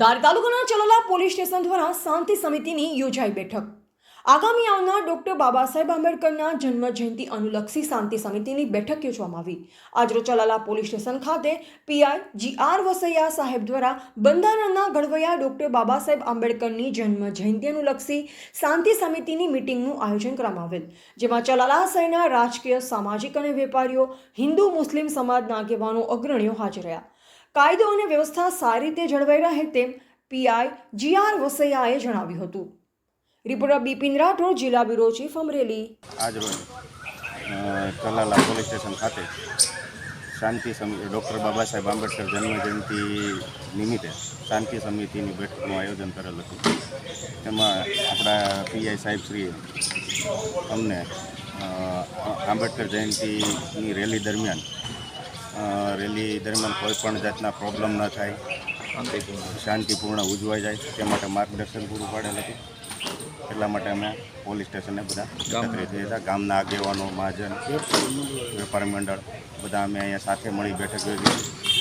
ધારી તાલુકાના ચલોલા police station દ્વારા શાંતિ સમિતિની યોજાઈ બેઠક. આગામી આવનાર ડોક્ટર બાબા સાહેબ આંબેડકરના જન્મ જયંતિ અનુલક્ષી શાંતિ સમિતિની બેઠક યોજવામાં આવી. આજરો ચલાલા પોલીસ સ્ટેશન ખાતે પીઆઈ જી આર વસૈયા સાહેબ દ્વારા બંધારણના ઘડવૈયા ડોક્ટર બાબા સાહેબ આંબેડકરની જન્મ જયંતિ અનુલક્ષી શાંતિ સમિતિની મિટિંગનું આયોજન કરવામાં આવેલ. જેમાં ચલાલા શહેરના રાજકીય, સામાજિક અને વેપારીઓ, હિન્દુ, મુસ્લિમ સમાજના આગેવાનો, અગ્રણીઓ હાજર રહ્યા. કાયદો અને વ્યવસ્થા સારી રીતે જળવાઈ રહે તેમ પીઆઈ જી આર વસૈયાએ જણાવ્યું હતું. રિપોર્ટર બિપિન રાઠોડ, જિલ્લા બ્યુરો ચીફ અમરેલી. આજ રોજ કલાલા પોલીસ સ્ટેશન ખાતે શાંતિ સમિતિ, ડૉક્ટર બાબા સાહેબ આંબેડકર જન્મ જયંતિ નિમિત્તે શાંતિ સમિતિની બેઠકનું આયોજન કરેલ હતું. તેમાં આપણા પીઆઈ સાહેબશ્રીએ અમને આંબેડકર જયંતિની રેલી દરમિયાન રેલી દરમિયાન કોઈ પણ જાતના પ્રોબ્લેમ ન થાય. શાંતિપૂર્ણ ઉજવાઈ જાય. તે માટે માર્ગદર્શન પૂરું પાડેલ હતું. એટલા માટે અમે પોલીસ સ્ટેશને બધા એકત્રિત થયા હતા. ગામના આગેવાનો મહાજન વેપારી મંડળ બધા અમે અહીંયા સાથે મળી બેઠક યોજી.